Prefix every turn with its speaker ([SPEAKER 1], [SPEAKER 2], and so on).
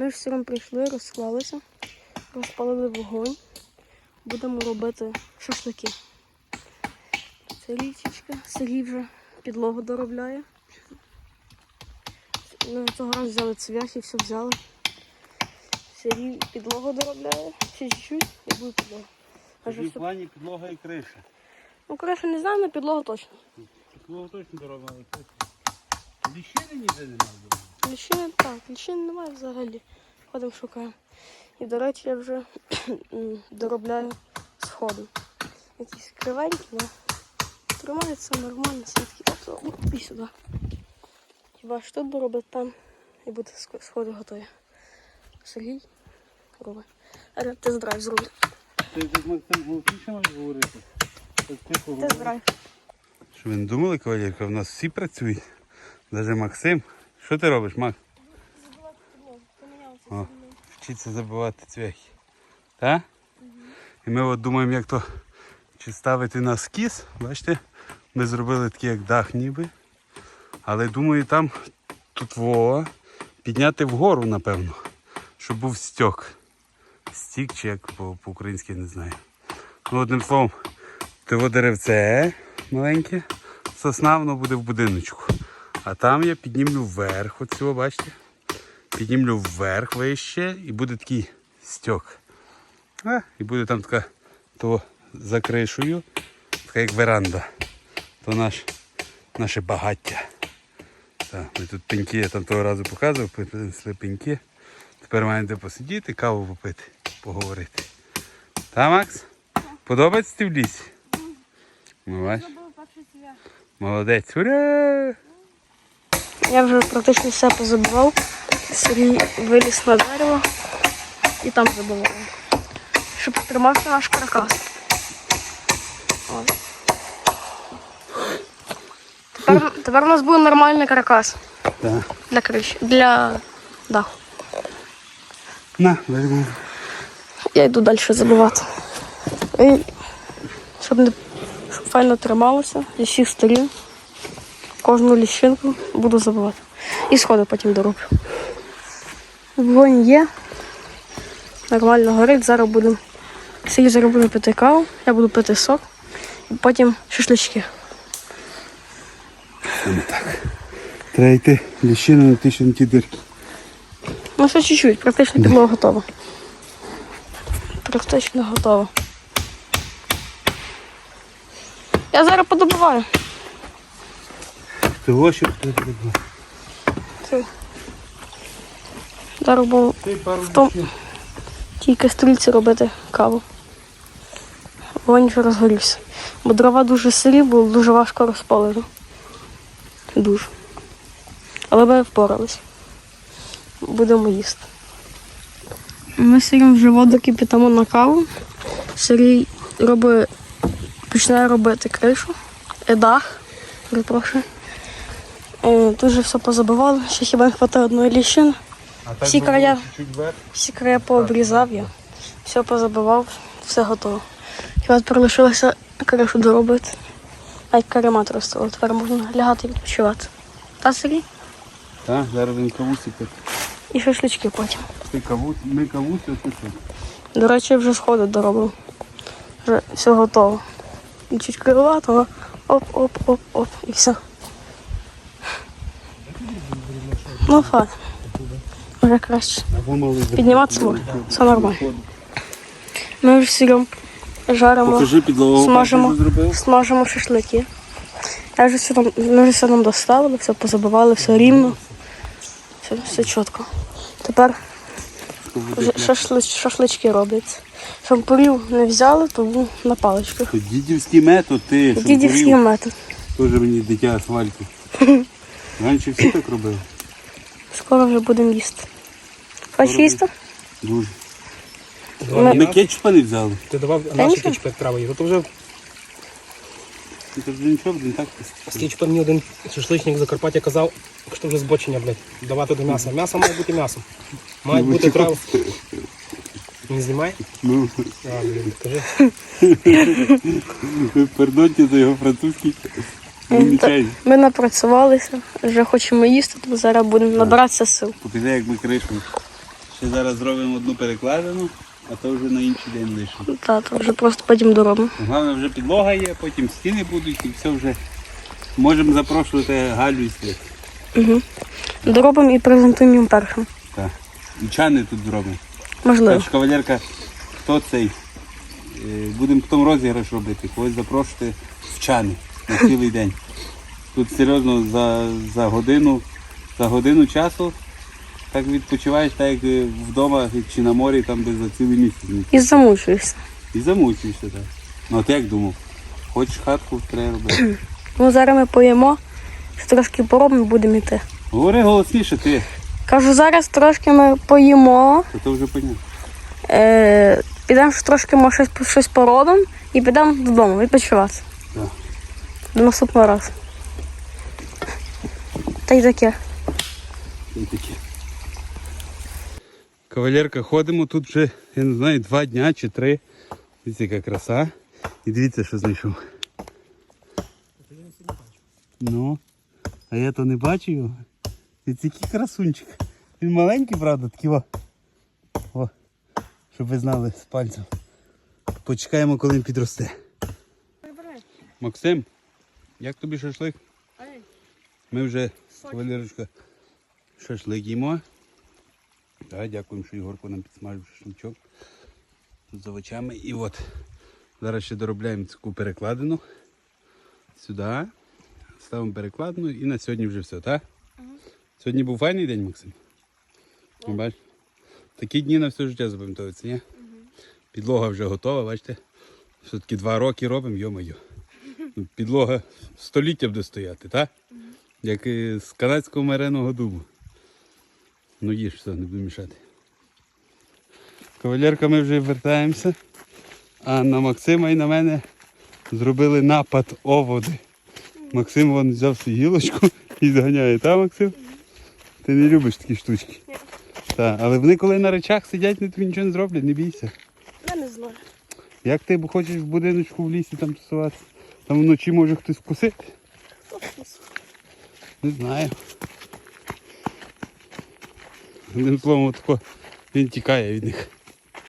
[SPEAKER 1] Ми ж одно прийшли, розклалися, розпалили вогонь. Будемо робити шашлики. Це річечка. Сергій вже підлогу доробляє. Ми цього разу взяли цвях і все взяли. Сергій підлогу доробляє. Ще чуть-чуть і буде підлога. Аж
[SPEAKER 2] Тоді в плані підлога і криша.
[SPEAKER 1] Ну, краще не знаю, але підлога точно.
[SPEAKER 2] Підлогу точно доробили. Ліщини ніде немає.
[SPEAKER 1] Ліщини так, ліщини немає взагалі. Ходимо шукаємо. І, до речі, я вже доробляю сходи. Якісь кривенькі, але тримаються нормально, все такі і сюди. Хіба ж тут доробити там і буде сходи готові. Сергій робить. Але тест-драйв зробить.
[SPEAKER 2] Ти тут Максим говорити? Так тихо Що ви не думали, кавалерка? У нас всі працюють. Навіть Максим. Що ти робиш, Мак? О, вчиться забивати цвяхи. Так? І ми от думаємо, як то чи ставити на скіс. Бачите, ми зробили такий як дах ніби. Але думаю, там тут во підняти вгору, напевно, щоб був стьок. Стік чи як по- по-українськи не знаю. Ну, одним словом, того деревце маленьке, сосна, воно буде в будиночку. А там я піднімлю вверх, от бачите? Піднімлю вверх вище і буде такий стьок. А, і буде там така то за кришею, така як веранда. То наш, наше багаття. Так, ми тут пеньки, я там того разу показував, принесли пеньки. Тепер маємо де посидіти, каву попити, поговорити. Та, Макс? Подобається ти в лісі? Ну, бач. Молодець. Ура!
[SPEAKER 1] Я вже практично все позабивав. Сергій виліз на дерево і там забивав. Щоб тримався наш каркас. Тепер, тепер у нас буде нормальний каркас
[SPEAKER 2] Так.
[SPEAKER 1] для криші, для даху.
[SPEAKER 2] На, візьму.
[SPEAKER 1] Я йду далі забивати. І щоб, не, щоб файно трималося зі всіх сторін. Кожну ліщинку буду забивати. І сходи потім дороблю. Вогонь є. Нормально горить. Зараз будемо. Сергій зараз буде пити каву, я буду пити сок, і потім шашлички.
[SPEAKER 2] Саме так. Треба йти ліщину на ті, на ті дирки.
[SPEAKER 1] Ну ще чуть-чуть, практично підлога готова. Практично готова. Я зараз подобуваю.
[SPEAKER 2] Ти робив.
[SPEAKER 1] Це. Зараз
[SPEAKER 2] пару
[SPEAKER 1] в тому тій кастрюльці робити каву. Вогонь вже розгорівся. Бо дрова дуже сирі, було дуже важко розпалити. Дуже. Але ми впорались. Будемо їсти. Ми з Сергієм вже воду кипятимо на каву. Сергій робить, починає робити кришу, е, дах, перепрошую. Е, Тут вже все позабивало, ще хіба не хватає одної ліщини. Всі края. Всі края пообрізав я, все позабивав, все готово. Хіба тепер лишилося кришу доробити. Навіть каремат розстало, тепер можна лягати і відпочивати. Та Сергій?
[SPEAKER 2] Так, зараз він кавусі пити.
[SPEAKER 1] І шашлички потім.
[SPEAKER 2] Ти кавусі, ми кавусі, а?
[SPEAKER 1] До речі, вже сходи доробив. Вже все готово. І чуть кривато, оп-оп-оп-оп, і все. Ну, факт. Вже краще. Підніматися можна. Все нормально. Ми вже з жаримо.
[SPEAKER 2] Покажи зробив.
[SPEAKER 1] Смажимо шашлики. Я вже все там, ми вже все нам доставили, все позабивали, все рівно. Все, все чітко. Тепер вже шашли, шашлички роблять. Шампурів не взяли, тому на паличках.
[SPEAKER 2] Дідівський метод, ти.
[SPEAKER 1] Дідівський метод.
[SPEAKER 2] Теж мені дитя асфальту. Раніше всі так робили.
[SPEAKER 1] Скоро вже будемо їсти. Хочеш їсти?
[SPEAKER 2] Дуже.
[SPEAKER 1] Ми-
[SPEAKER 2] Ми кетчупа не взяли.
[SPEAKER 3] Ти давав
[SPEAKER 1] Та
[SPEAKER 3] наші
[SPEAKER 1] нічого.
[SPEAKER 3] кетчупи як треба їсти. То вже
[SPEAKER 2] Ти кажеш, нічого, блін, так.
[SPEAKER 3] з кетчупа мені один шашличник в Закарпаття казав, що вже збочення, блядь, давати до м'яса. М'ясо має бути м'ясом. Мають
[SPEAKER 2] Ну,
[SPEAKER 3] бути
[SPEAKER 2] чого?
[SPEAKER 3] трав. Не знімай?
[SPEAKER 2] Ну,
[SPEAKER 3] А, блін, кажи.
[SPEAKER 2] ви пердоньте за його французький. Замічай.
[SPEAKER 1] Ми напрацювалися, вже хочемо їсти, тому зараз будемо набиратися сил.
[SPEAKER 2] Покажи, як ми кришу Ще зараз зробимо одну перекладину, а то вже на інший день лишимо.
[SPEAKER 1] Та, то вже просто потім доробимо.
[SPEAKER 2] Головне, вже підлога є, потім стіни будуть і все вже. Можемо запрошувати Галю і світ.
[SPEAKER 1] Угу. Доробимо і презентуємо їм першим.
[SPEAKER 2] Так. І чани тут зробимо.
[SPEAKER 1] Можливо.
[SPEAKER 2] Так що, кавалерка, хто цей? Е, Будемо потім розіграш робити, когось запрошувати в чани на цілий день. Тут серйозно за, за годину, за годину часу так відпочиваєш, так як е, вдома чи на морі, там би за цілий місяць.
[SPEAKER 1] І замучуєшся.
[SPEAKER 2] І замучуєшся так. Ну а ти як думав? Хочеш хатку, треба робити.
[SPEAKER 1] Ну зараз ми поїмо, ще трошки поробимо будемо йти.
[SPEAKER 2] Говори голосніше ти,
[SPEAKER 1] Кажу, зараз трошки ми поїмо,
[SPEAKER 2] то то вже понятно.
[SPEAKER 1] е, підемо трошки може, щось, щось поробимо і підемо додому відпочивати.
[SPEAKER 2] Так.
[SPEAKER 1] До наступного разу. Та й таке.
[SPEAKER 2] Ось таке. Кавалерка, ходимо тут вже, я не знаю, два дня чи три. Дивіться, яка краса. І дивіться, що знайшов. Ну, а я то не бачу його. Дивіться, який красунчик. Він маленький, правда, такий о. О, щоб ви знали з пальцем. Почекаємо, коли він підросте. Максим, як тобі шашлик? Ми вже, кавалерочка, шашлик їмо. Так, дякуємо, що Ігорко нам підсмажив шашличок з овочами. І от зараз ще доробляємо таку перекладину. Сюди. Ставимо перекладину і на сьогодні вже все, так? Сьогодні був файний день, Максим. Ну, бач? Такі дні на все життя запам'ятовуються, ні? Підлога вже готова, бачите? Все-таки два роки робимо, йо-моє. Підлога століття буде стояти, так? Як з канадського мереного дубу. Ну їж все, не буду мішати. Кавалерка, ми вже вертаємося. А на Максима і на мене зробили напад оводи. Максим вон взяв свою гілочку і зганяє, та Максим? Ти не любиш такі штучки. Так, але вони коли на речах сидять, вони тобі нічого не зроблять, не бійся.
[SPEAKER 1] Я не знаю.
[SPEAKER 2] Як ти хочеш в будиночку в лісі там тусуватися? Там вночі може хтось вкусити? Не знаю. Одним словом, тако, він тікає від них.